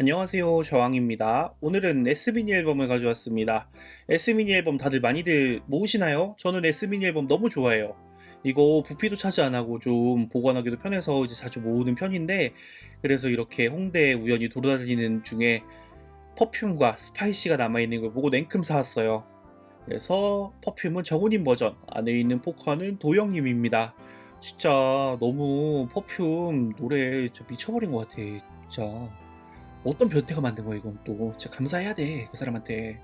안녕하세요 저왕입니다. 오늘은 S미니 앨범을 가져왔습니다. S미니 앨범 다들 많이들 모으시나요? 저는 S미니 앨범 너무 좋아해요. 이거 부피도 차지 안 하고 좀 보관하기도 편해서 이제 자주 모으는 편인데 그래서 이렇게 홍대에 우연히 돌아다니는 중에 퍼퓸과 스파이시가 남아있는 걸 보고 냉큼 사왔어요. 그래서 퍼퓸은 정훈님 버전 안에 있는 포카는 도영님입니다. 진짜 너무 퍼퓸 노래 미쳐버린 것 같아 진짜 어떤 변태가 만든 거야 이건 또. 진짜 감사해야 돼 그 사람한테.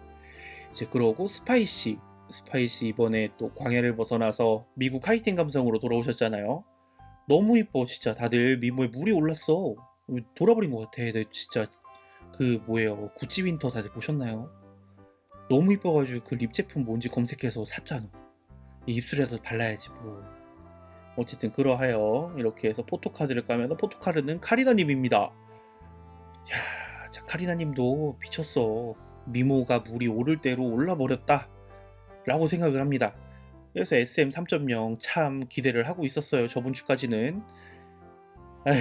이제 그러고 스파이시 스파이시 이번에 또 광야를 벗어나서 미국 하이틴 감성으로 돌아오셨잖아요. 너무 이뻐 진짜. 다들 미모에 물이 올랐어. 돌아버린 것 같아 내 진짜. 그 뭐예요? 구찌 윈터 다들 보셨나요? 너무 이뻐가지고 그 립 제품 뭔지 검색해서 샀잖아 이 입술에서 발라야지 뭐. 어쨌든 그러하여 이렇게 해서 포토카드를 까면 포토카드는 카리나님입니다 야, 자 카리나님도 미쳤어. 미모가 물이 오를 대로 올라버렸다. 라고 생각을 합니다. 그래서 SM 3.0 참 기대를 하고 있었어요. 저번 주까지는. 에휴,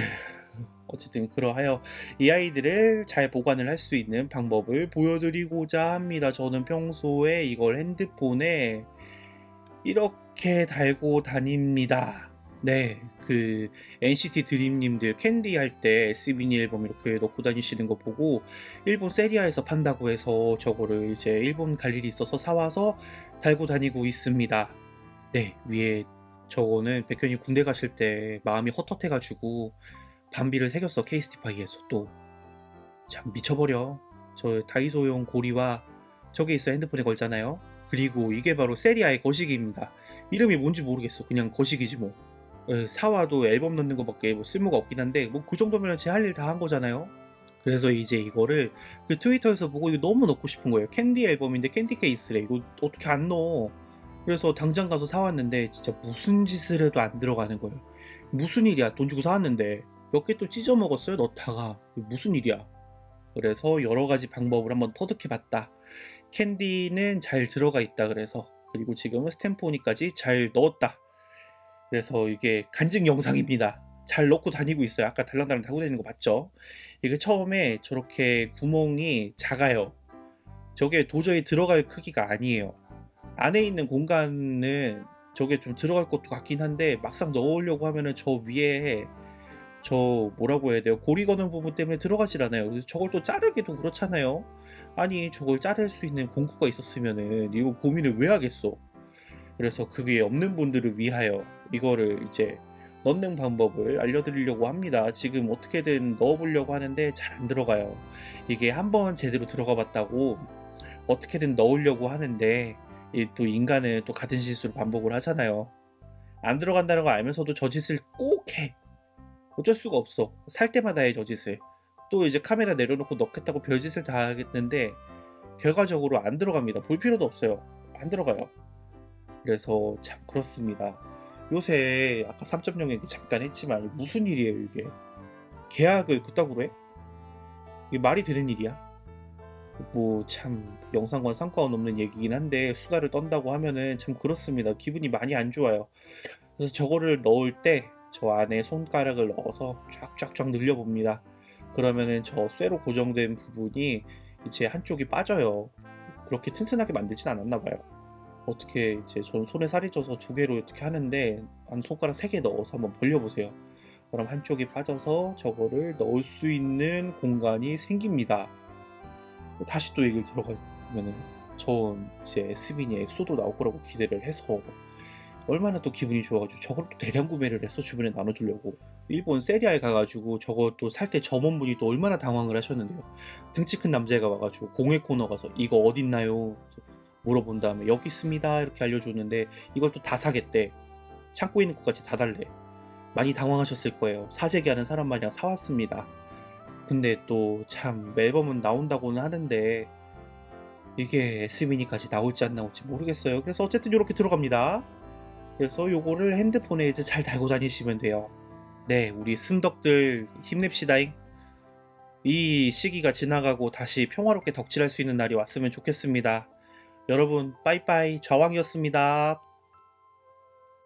어쨌든 그러하여 이 아이들을 잘 보관을 할 수 있는 방법을 보여드리고자 합니다. 저는 평소에 이걸 핸드폰에 이렇게 달고 다닙니다. 네, 그 NCT 드림님들 캔디 할 때 SB니 앨범 이렇게 넣고 다니시는 거 보고 일본 세리아에서 판다고 해서 저거를 이제 일본 갈 일이 있어서 사와서 달고 다니고 있습니다. 네, 위에 저거는 백현이 군대 가실 때 마음이 헛헛해가지고 반비를 새겼어 케이스티파이에서 또 참 미쳐버려. 저 다이소용 고리와 저게 있어 핸드폰에 걸잖아요. 그리고 이게 바로 세리아의 거시기입니다. 이름이 뭔지 모르겠어. 그냥 거시기지 뭐. 예, 사와도 앨범 넣는 것밖에 뭐 쓸모가 없긴 한데 뭐 그 정도면 제 할 일 다 한 거잖아요. 그래서 이제 이거를 그 트위터에서 보고 이거 너무 넣고 싶은 거예요. 캔디 앨범인데 캔디 케이스래. 이거 어떻게 안 넣어? 그래서 당장 가서 사왔는데 진짜 무슨 짓을 해도 안 들어가는 거예요. 무슨 일이야? 돈 주고 사왔는데 몇 개 또 찢어 먹었어요. 넣다가 무슨 일이야? 그래서 여러 가지 방법을 한번 터득해 봤다. 캔디는 잘 들어가 있다 그래서 그리고 지금은 스탬포니까지 잘 넣었다. 그래서 이게 간증 영상입니다. 잘 넣고 다니고 있어요. 아까 달랑달랑 달고 다니는 거 봤죠? 이게 처음에 저렇게 구멍이 작아요. 저게 도저히 들어갈 크기가 아니에요. 안에 있는 공간은 저게 좀 들어갈 것도 같긴 한데 막상 넣으려고 하면은 저 위에 저 뭐라고 해야 돼요? 고리 거는 부분 때문에 들어가질 않아요. 저걸 또 자르기도 그렇잖아요. 아니 저걸 자를 수 있는 공구가 있었으면은 이거 고민을 왜 하겠어? 그래서 그게 없는 분들을 위하여 이거를 이제 넣는 방법을 알려드리려고 합니다. 지금 어떻게든 넣어보려고 하는데 잘 안 들어가요. 이게 한 번 제대로 들어가 봤다고 어떻게든 넣으려고 하는데 이또 인간은 또 같은 실수를 반복을 하잖아요. 안 들어간다는 걸 알면서도 저 짓을 꼭 해. 어쩔 수가 없어. 살 때마다 해 저 짓을. 또 이제 카메라 내려놓고 넣겠다고 별짓을 다 하겠는데 결과적으로 안 들어갑니다. 볼 필요도 없어요. 안 들어가요. 그래서 참 그렇습니다. 요새 아까 3.0 얘기 잠깐 했지만 무슨 일이에요 이게? 계약을 그따구로 해? 이게 말이 되는 일이야? 뭐 참 영상과 상관없는 얘기긴 한데 수다를 떤다고 하면은 참 그렇습니다. 기분이 많이 안 좋아요. 그래서 저거를 넣을 때 저 안에 손가락을 넣어서 쫙쫙쫙 늘려봅니다. 그러면은 저 쇠로 고정된 부분이 이제 한쪽이 빠져요. 그렇게 튼튼하게 만들진 않았나 봐요. 어떻게 이제 전 손에 살이 쪄서 두 개로 이렇게 하는데 한 손가락 세 개 넣어서 한번 벌려보세요. 그럼 한쪽이 빠져서 저거를 넣을 수 있는 공간이 생깁니다. 다시 또 얘기를 들어가면은 전 이제 SB니 엑소도 나올 거라고 기대를 해서 얼마나 또 기분이 좋아가지고 저걸 또 대량 구매를 했어 주변에 나눠주려고 일본 세리아에 가가지고 저거 또 살 때 점원분이 또 얼마나 당황을 하셨는데요 등치 큰 남자애가 와가지고 공예 코너 가서 이거 어딨나요 물어본 다음에 여기 있습니다. 이렇게 알려줬는데 이걸 또 다 사겠대. 창고에 있는 것까지 다 달래. 많이 당황하셨을 거예요. 사재기 하는 사람 마냥 사왔습니다. 근데 또 참 앨범은 나온다고는 하는데 이게 S미니까지 나올지 안 나올지 모르겠어요. 그래서 어쨌든 이렇게 들어갑니다. 그래서 요거를 핸드폰에 이제 잘 달고 다니시면 돼요. 네 우리 승덕들 힘냅시다잉. 이 시기가 지나가고 다시 평화롭게 덕질할 수 있는 날이 왔으면 좋겠습니다 여러분 빠이빠이 좌왕이었습니다.